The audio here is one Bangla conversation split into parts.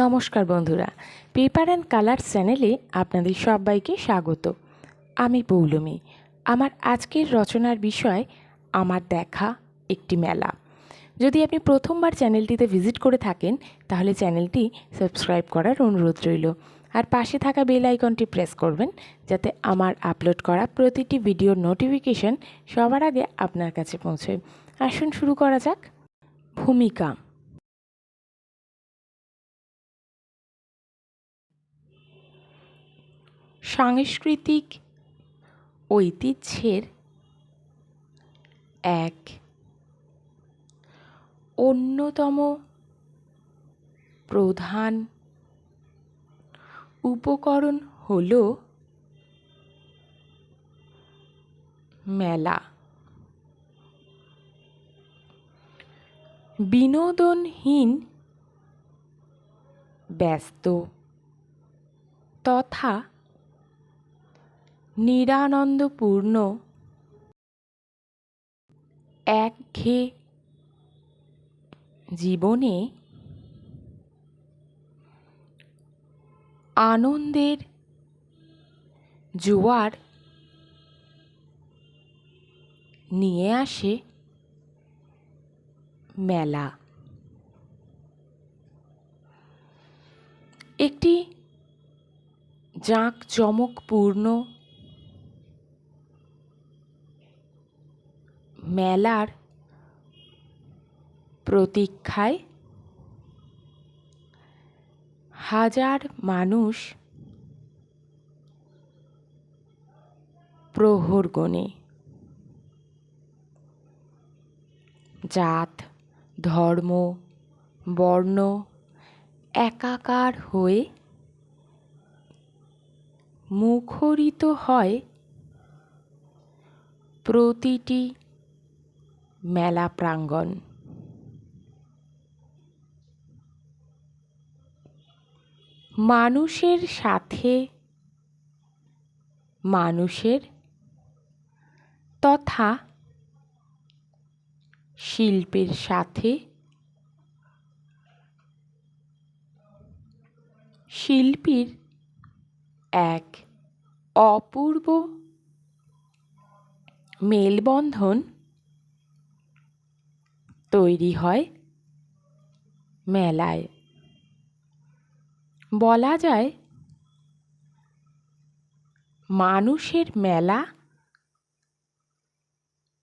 নমস্কার বন্ধুরা, পেপার অ্যান্ড কালার চ্যানেলে আপনাদের সবাইকে স্বাগত। আমি পৌলমী। আমার আজকের রচনার বিষয়, আমার দেখা একটি মেলা। যদি আপনি প্রথমবার চ্যানেলটিতে ভিজিট করে থাকেন, তাহলে চ্যানেলটি সাবস্ক্রাইব করার অনুরোধ রইল। আর পাশে থাকা বেল আইকনটি প্রেস করবেন, যাতে আমার আপলোড করা প্রতিটি ভিডিওর নোটিফিকেশন সবার আগে আপনার কাছে পৌঁছয়। আসুন শুরু করা যাক। ভূমিকা। সাংস্কৃতিক ঐতিহ্যের এক অন্যতম প্রধান উপকরণ হল মেলা। বিনোদনহীন ব্যস্ত তথা নিরানন্দপূর্ণ। একঘেয়ে জীবনে আনন্দের জোয়ার নিয়ে আসে মেলা। একটি জাঁকজমকপূর্ণ মেলার প্রতীক্ষায় হাজার মানুষ প্রহর গোনে জাত ধর্ম বর্ণ একাকার হয়ে মুখরিত হয় প্রতিটি মেলা প্রাঙ্গণ। মানুষের সাথে মানুষের তথা শিল্পের সাথে শিল্পীর এক অপূর্ব মেলবন্ধন তৈরি হয় মেলায়। বলা যায়, মানুষের মেলা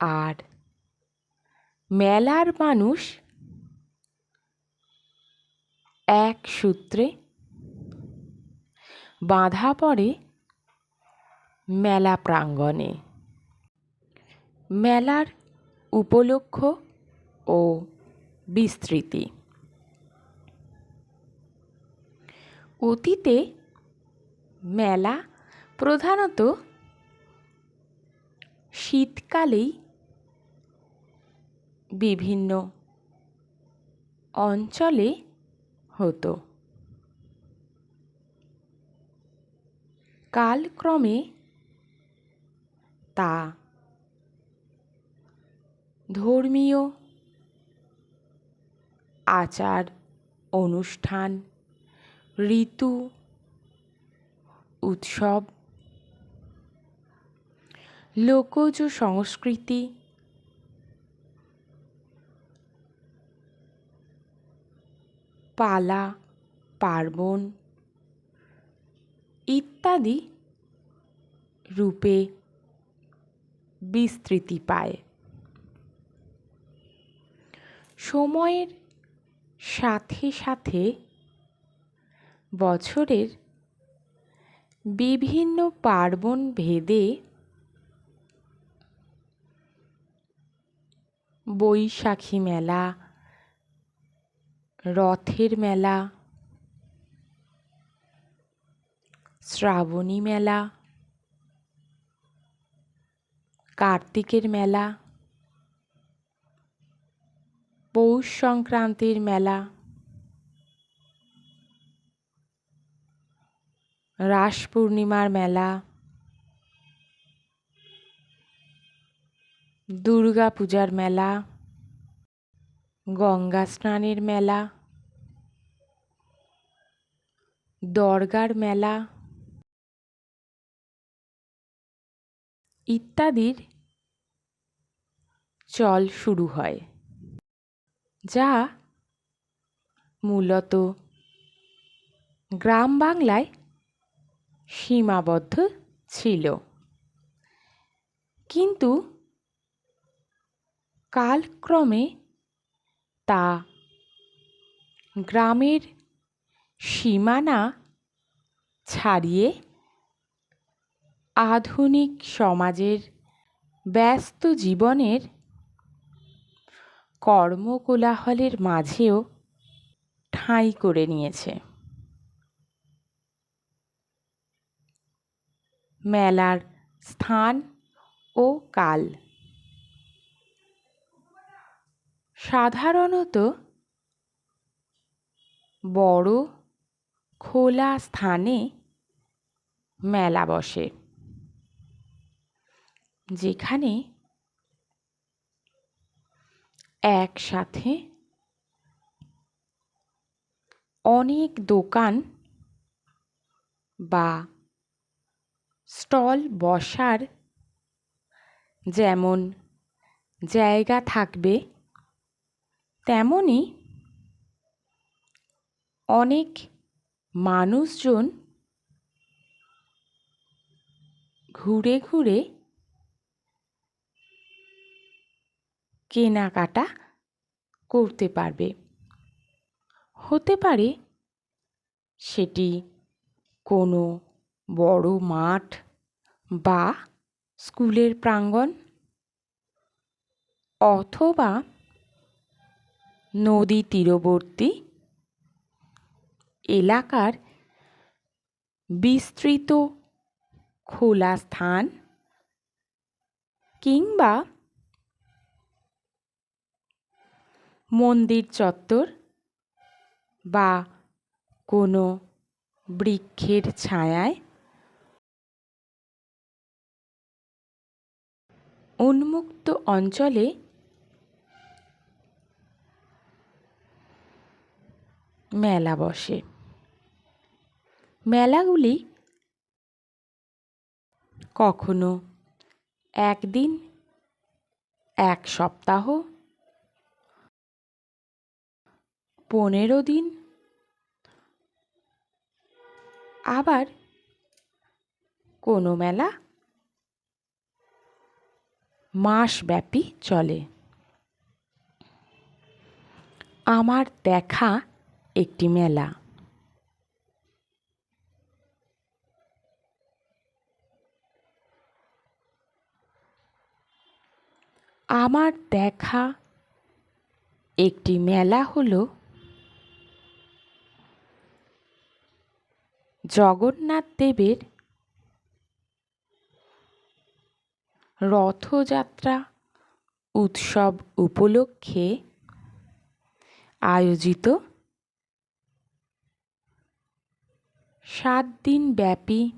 আর মেলার মানুষ এক সূত্রে বাঁধা পড়ে মেলা প্রাঙ্গণে। মেলার উপলক্ষ ও বিস্তৃতি। অতীতে মেলা প্রধানত শীতকালেই বিভিন্ন অঞ্চলে হতো। কালক্রমে তা ধর্মীয় আচার অনুষ্ঠান ঋতু উৎসব লোকজ সংস্কৃতি পালা পার্বণ ইত্যাদি রূপে বিস্তৃতি পায়। সময়ের সাথে সাথে বছরের বিভিন্ন পার্বণ ভেদে বৈশাখী মেলা রথের মেলা শ্রাবণী মেলা কার্তিকের মেলা পৌষ সংক্রান্তির মেলা। রাস পূর্ণিমার মেলা। দুর্গা পূজার মেলা। গঙ্গা স্নানের মেলা। দরগার মেলা। ইত্যাদির চল শুরু হয়। যা মূলত গ্রাম বাংলায় সীমাবদ্ধ ছিল। কিন্তু কালক্রমে তা গ্রামের সীমানা ছাড়িয়ে আধুনিক সমাজের ব্যস্ত জীবনের কর্মকোলাহলের মাঝেও ঠাঁই করে নিয়েছে। মেলার স্থান ও কাল। সাধারণত বড় খোলা স্থানে মেলা বসে, যেখানে একসাথে অনেক দোকান বা স্টল বসার যেমন জায়গা থাকবে তেমনই অনেক মানুষজন ঘুরে ঘুরে কেনাকাটা করতে পারবে। হতে পারে সেটি কোনো বড় মাঠ বা স্কুলের প্রাঙ্গণ অথবা নদী তীরবর্তী এলাকার বিস্তৃত খোলা স্থান কিংবা মন্দির চত্বর বা কোনো বৃক্ষের ছায়ায় উন্মুক্ত অঞ্চলে মেলা বসে। মেলাগুলি কখনো একদিন, এক সপ্তাহ পনেরো দিন। আবার কোনো মেলা? মাসব্যাপী চলে। আমার দেখা একটি মেলা। আমার দেখা একটি মেলা হলো জগন্নাথ দেবের রথযাত্রা উৎসব উপলক্ষে আয়োজিত সাত দিন ব্যাপী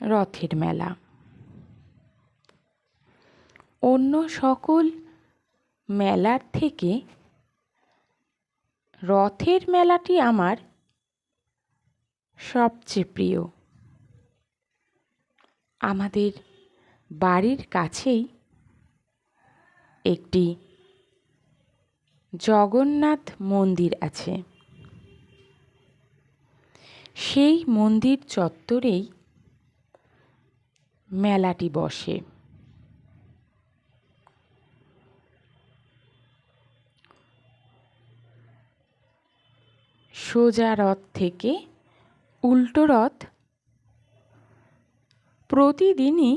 রথের মেলা। অন্য সকল মেলার থেকে রথের মেলাটি আমার সবচেয়ে প্রিয়। আমাদের বাড়ির কাছেই একটি জগন্নাথ মন্দির আছে। সেই মন্দির চত্বরেই মেলাটি বসে। সোজা রথ থেকে উল্টো রথ। প্রতিদিনই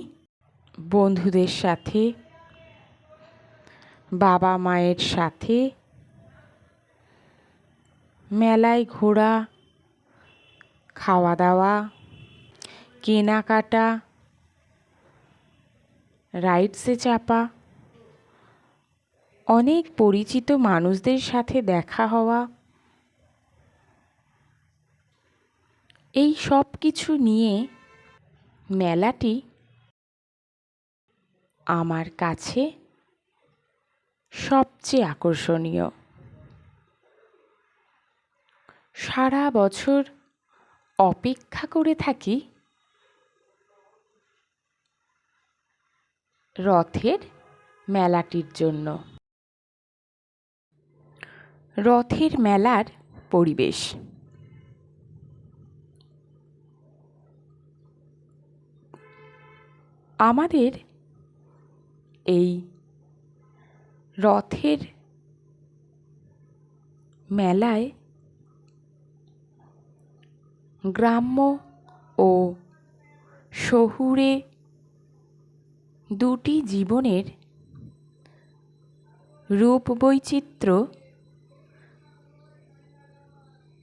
বন্ধুদের সাথে, বাবা মায়ের সাথে, মেলায় ঘোরা খাওয়া দাওয়া কেনাকাটা, রাইডসে চাপা, অনেক পরিচিত মানুষদের সাথে দেখা হওয়া এই সব কিছু নিয়ে মেলাটি আমার কাছে সবচেয়ে আকর্ষণীয়। সারা বছর অপেক্ষা করে থাকি রথের মেলাটির জন্য। রথের মেলার পরিবেশ। আমাদের এই রথের মেলায় গ্রাম্য ও শহুরে দুটি জীবনের রূপ বৈচিত্র্য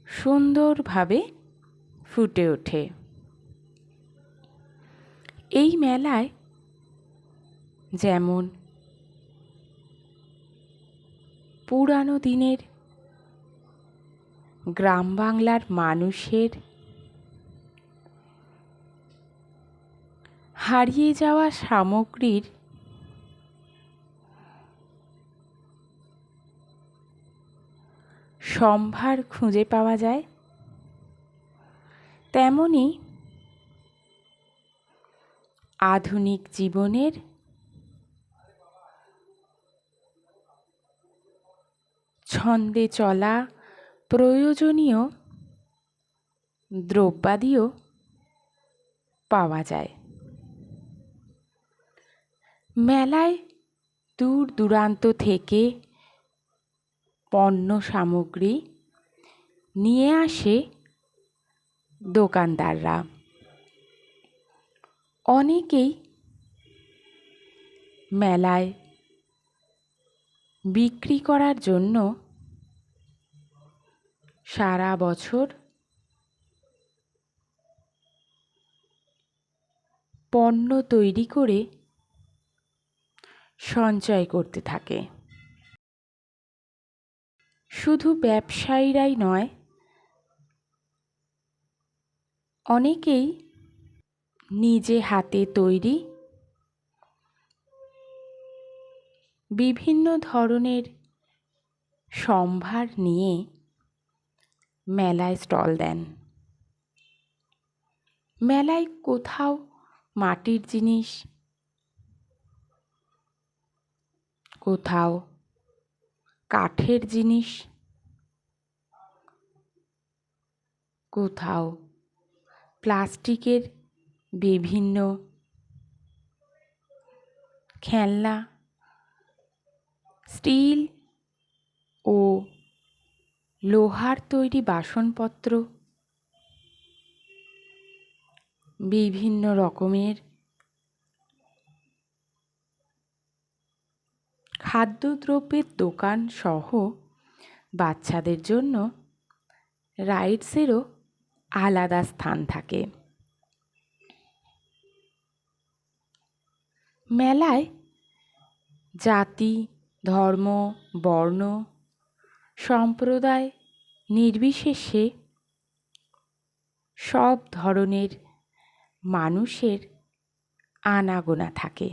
সুন্দরভাবে ফুটে ওঠে। এই মেলায় যেমন পুরানো দিনের গ্রাম বাংলার মানুষের হারিয়ে যাওয়া সামগ্রীর সম্ভার খুঁজে পাওয়া যায়, তেমনি আধুনিক জীবনের ছন্দে চলা প্রয়োজনীয় দ্রব্যাদিও পাওয়া যায়। মেলায় দূর দূরান্ত থেকে পণ্য সামগ্রী নিয়ে আসে দোকানদাররা। অনেকেই মেলায় বিক্রি করার জন্য সারা বছর পণ্য তৈরি করে সঞ্চয় করতে থাকে। শুধু ব্যবসায়ীরাই নয়, অনেকেই নিজে হাতে তৈরি বিভিন্ন ধরনের সম্ভার নিয়ে মেলায় স্টল দেন। মেলায় কোথাও মাটির জিনিস, কোথাও কাঠের জিনিস, কোথাও প্লাস্টিকের বিভিন্ন খেলনা, স্টিল ও লোহার তৈরি বাসনপত্র, বিভিন্ন রকমের খাদ্যদ্রব্যের দোকান সহ বাচ্চাদের জন্য রাইডসেরও আলাদা স্থান থাকে। মেলায় জাতি, ধর্ম, বর্ণ, সম্প্রদায় নির্বিশেষে সব ধরনের মানুষের আনাগোনা থাকে।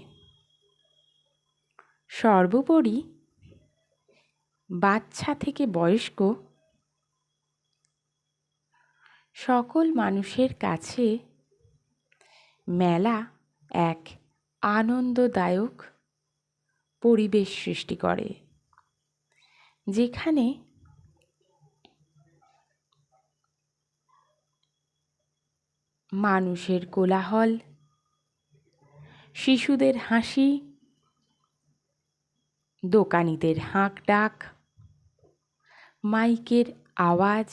সর্বোপরি বাচ্চা থেকে বয়স্ক সকল মানুষের কাছে মেলা এক আনন্দদায়ক পরিবেশ সৃষ্টি করে, যেখানে মানুষের কোলাহল, শিশুদের হাসি, দোকানিদের হাঁক ডাক মাইকের আওয়াজ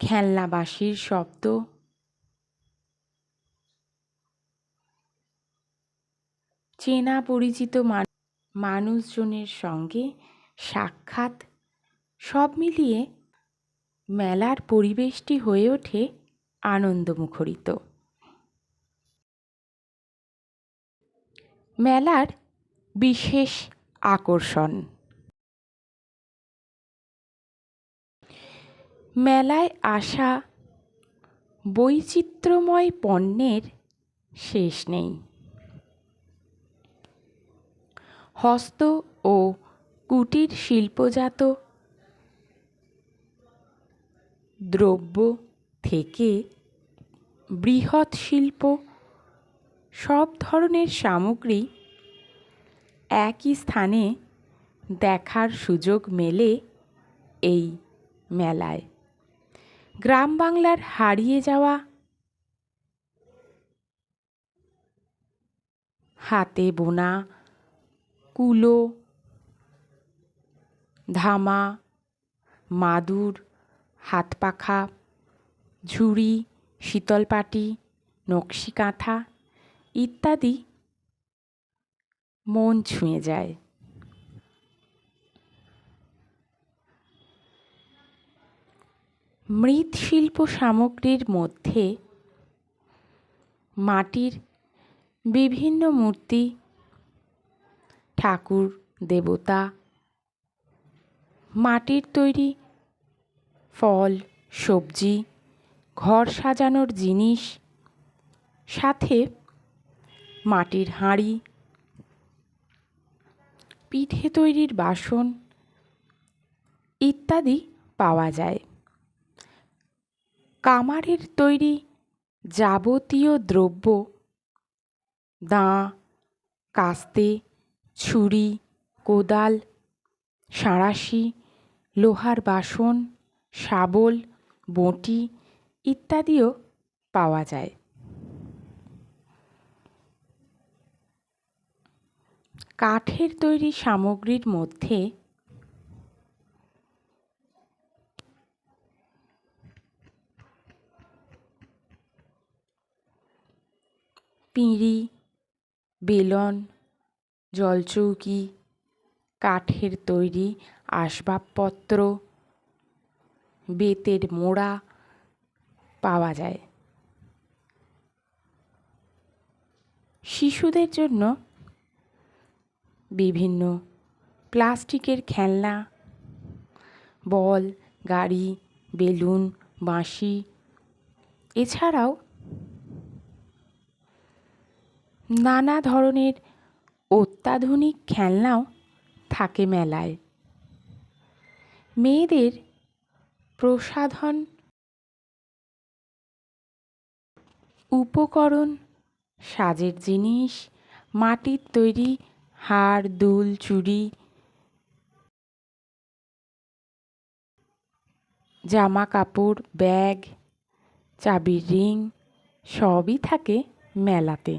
খেলনা বাঁশির শব্দ চেনা পরিচিত মানুষজনের সঙ্গে সাক্ষাৎ। সব মিলিয়ে মেলার পরিবেশটি হয়ে ওঠে আনন্দমুখরিত। মেলার বিশেষ আকর্ষণ। মেলায় আসা বৈচিত্র্যময় পণ্যের শেষ নেই। হস্ত ও কুটির শিল্পজাত দ্রব্য থেকে বৃহৎ শিল্প, সব ধরনের সামগ্রী একই স্থানে দেখার সুযোগ মেলে এই মেলায়। গ্রাম বাংলার হারিয়ে যাওয়া হাতে বোনা কুলো, ধামা, মাদুর হাত পাখা ঝুড়ি, শীতলপাটি নকশি কাঁথা ইত্যাদি মন ছুঁয়ে যায়। মৃৎশিল্প সামগ্রীর মধ্যে মাটির বিভিন্ন মূর্তি ঠাকুর, দেবতা, মাটির তৈরি ফল, সবজি, ঘর সাজানোর জিনিস, সাথে মাটির হাঁড়ি, পিঠে তৈরির বাসন ইত্যাদি পাওয়া যায়। কামারের তৈরি যাবতীয় দ্রব্য, দাঁ, কাস্তে ছুরি, কোদাল, সাঁড়াশি, লোহার বাসন, শাবল, বঁটি ইত্যাদিও পাওয়া যায়। কাঠের তৈরি সামগ্রীর মধ্যে পিঁড়ি, বেলন জলচৌকি, কাঠের তৈরি আসবাবপত্র, বেতের মোড়া পাওয়া যায়। শিশুদের জন্য বিভিন্ন প্লাস্টিকের খেলনা, বল, গাড়ি, বেলুন, বাঁশি, এছাড়াও নানা ধরনের অত্যাধুনিক খেলনাও থাকে মেলায়। মেয়েদের প্রসাধন উপকরণ, সাজের জিনিস, মাটির তৈরি হার, দুল, চুড়ি জামা কাপড় ব্যাগ, চাবির রিং সবই থাকে মেলাতে।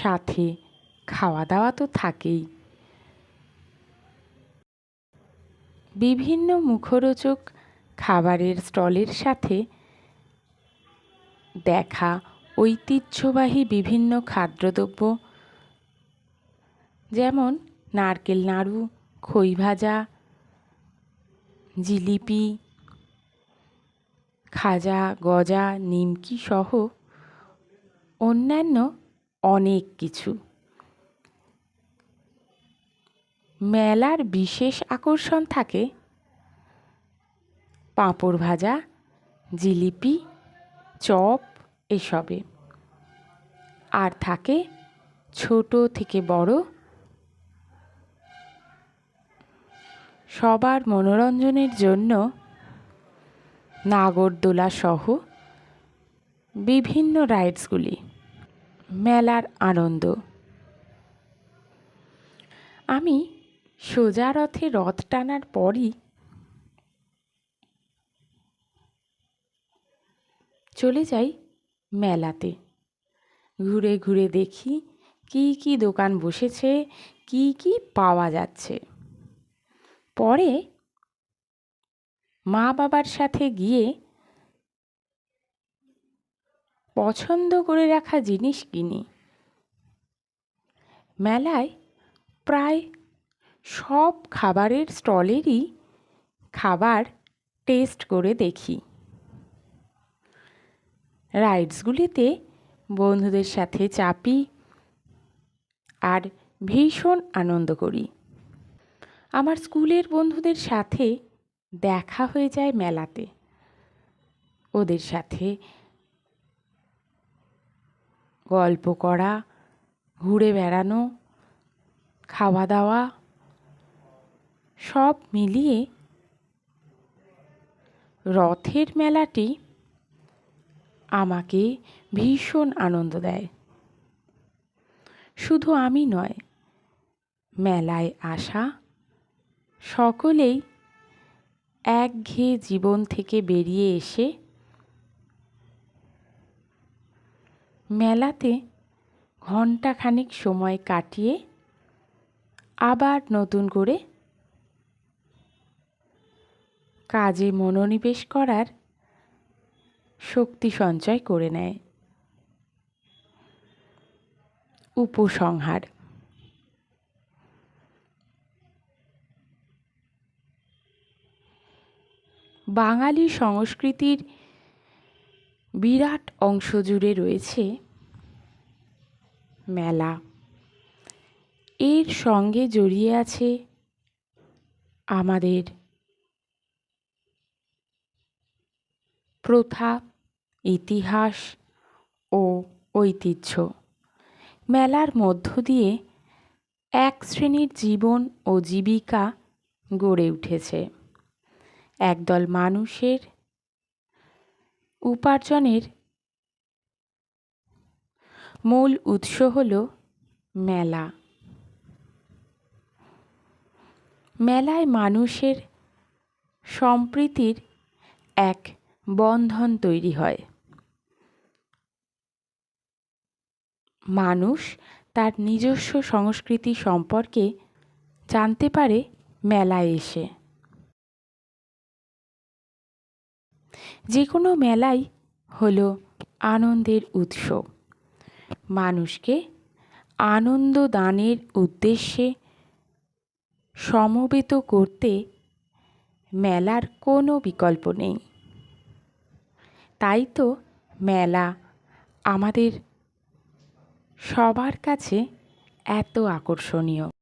সাথে খাওয়া দাওয়া তো থাকেই। বিভিন্ন মুখরোচক খাবারের স্টলের সাথে দেখা, ঐতিহ্যবাহী বিভিন্ন খাদ্যদ্রব্য, যেমন নারকেল নাড়ু, খই ভাজা, জিলিপি, খাজা, গজা, নিমকি সহ অন্যান্য অনেক কিছু। মেলার বিশেষ আকর্ষণ থাকে পাঁপড় ভাজা, জিলিপি, চপ এসবে। আর থাকে ছোট থেকে বড় সবার মনোরঞ্জনের জন্য নাগরদোলা সহ বিভিন্ন রাইডসগুলি মেলার আনন্দ। আমি সোজা রথে রথ টানার পরই চলে যাই মেলাতে। ঘুরে ঘুরে দেখি কী কী দোকান বসেছে, কী কী পাওয়া যাচ্ছে। পরে মা বাবার সাথে গিয়ে পছন্দ করে রাখা জিনিস কিনি। মেলায় প্রায় সব খাবারের স্টলেরই খাবার টেস্ট করে দেখি। রাইডসগুলিতে বন্ধুদের সাথে চাপি আর ভীষণ আনন্দ করি। আমার স্কুলের বন্ধুদের সাথে দেখা হয়ে যায় মেলাতে। ওদের সাথে গল্প করা, ঘুরে বেড়ানো খাওয়া দাওয়া সব মিলিয়ে রথের মেলাটি আমাকে ভীষণ আনন্দ দেয়। শুধু আমি নয়, মেলায় আসা সকলেই একঘেয়ে জীবন থেকে বেরিয়ে এসে মেলাতে ঘণ্টাখানিক সময় কাটিয়ে আবার নতুন করে কাজে মনোনিবেশ করার শক্তি সঞ্চয় করে নেয়। উপসংহার। বাঙালি সংস্কৃতির বিরাট অংশ জুড়ে রয়েছে মেলা। এর সঙ্গে জড়িয়ে আছে আমাদের প্রথা, ইতিহাস ও ঐতিহ্য। মেলার মধ্য দিয়ে এক শ্রেণির জীবন ও জীবিকা গড়ে উঠেছে। একদল মানুষের উপার্জনের মূল উৎস হল মেলা। মেলায় মানুষের সম্প্রীতির এক বন্ধন তৈরি হয়। মানুষ তার নিজস্ব সংস্কৃতি সম্পর্কে জানতে পারে মেলায় এসে। যে কোনো মেলাই হলো আনন্দের উৎস। মানুষকে আনন্দ দানের উদ্দেশ্যে সমবেত করতে মেলার কোনো বিকল্প নেই। তাই তো মেলা আমাদের সবার কাছে এত আকর্ষণীয়।